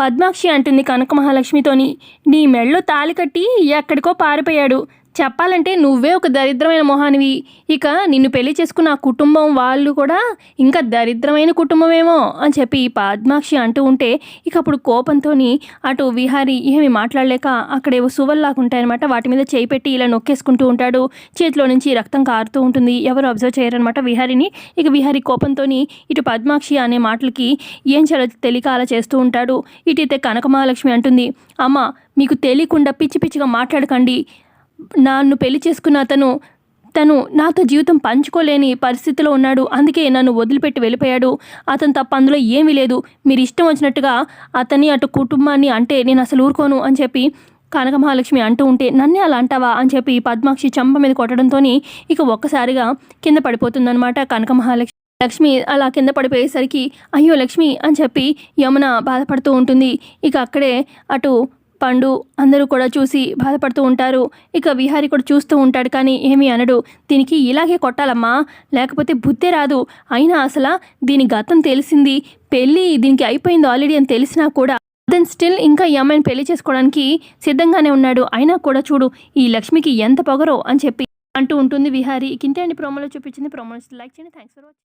పద్మాక్షి అంటుంది కనక మహాలక్ష్మితోని నీ మెళ్ళో తాలి కట్టి ఎక్కడికో పారిపోయాడు. చెప్పాలంటే నువ్వే ఒక దరిద్రమైన మొహానివి. ఇక నిన్ను పెళ్ళి చేసుకున్న ఆ కుటుంబం వాళ్ళు కూడా ఇంకా దరిద్రమైన కుటుంబమేమో అని చెప్పి పద్మాక్షి అంటూ ఉంటే ఇక అప్పుడు కోపంతో అటు విహారి ఏమి మాట్లాడలేక అక్కడేవో సువల్లాగా ఉంటాయన్నమాట. వాటి మీద చేయి పెట్టి ఇలా నొక్కేసుకుంటూ ఉంటాడు. చేతిలో నుంచి రక్తం కారుతూ ఉంటుంది. ఎవరు అబ్జర్వ్ చేయరనమాట విహారిని. ఇక విహారి కోపంతో ఇటు పద్మాక్షి అనే మాటలకి ఏం చేయాలో తెలియక అలా చేస్తూ ఉంటాడు. ఇటు అయితే కనకమహాలక్ష్మి అంటుంది అమ్మ మీకు తెలియకుండా పిచ్చి పిచ్చిగా మాట్లాడకండి. నన్ను పెళ్ళి చేసుకున్న అతను తను నాతో జీవితం పంచుకోలేని పరిస్థితిలో ఉన్నాడు. అందుకే నన్ను వదిలిపెట్టి వెళ్ళిపోయాడు. అతను తప్ప అందులో ఏమీ లేదు. మీరు ఇష్టం వచ్చినట్టుగా అతన్ని అటు కుటుంబాన్ని అంటే నేను అసలు ఊరుకోను అని చెప్పి కనక మహాలక్ష్మి అంటూ ఉంటే నన్నే అలా అంటావా అని చెప్పి పద్మాక్షి చంప మీద కొట్టడంతో ఇక ఒక్కసారిగా కింద పడిపోతుందన్నమాట కనక మహాలక్ష్మి. లక్ష్మి అలా కింద పడిపోయేసరికి అయ్యో లక్ష్మి అని చెప్పి యమున బాధపడుతూ ఉంటుంది. ఇక అక్కడే అటు పండు అందరూ కూడా చూసి బాధపడుతూ ఉంటారు. ఇక విహారి కూడా చూస్తూ ఉంటాడు కానీ ఏమీ అనడు. దీనికి ఇలాగే కొట్టాలమ్మా. లేకపోతే బుద్ధే రాదు. అయినా అసలు దీని గతం తెలిసింది. పెళ్ళి దీనికి అయిపోయింది ఆల్రెడీ అని తెలిసినా కూడా దెన్ స్టిల్ ఇంకా ఈ అమ్మాయిని పెళ్ళి చేసుకోవడానికి సిద్ధంగానే ఉన్నాడు. అయినా కూడా చూడు ఈ లక్ష్మికి ఎంత పొగరో అని చెప్పి అంటూ ఉంటుంది విహారి. ఇంతే అండి ప్రోమోలో చూపించింది? ప్రోమోలో లైక్ చేయండి. Thanks for watching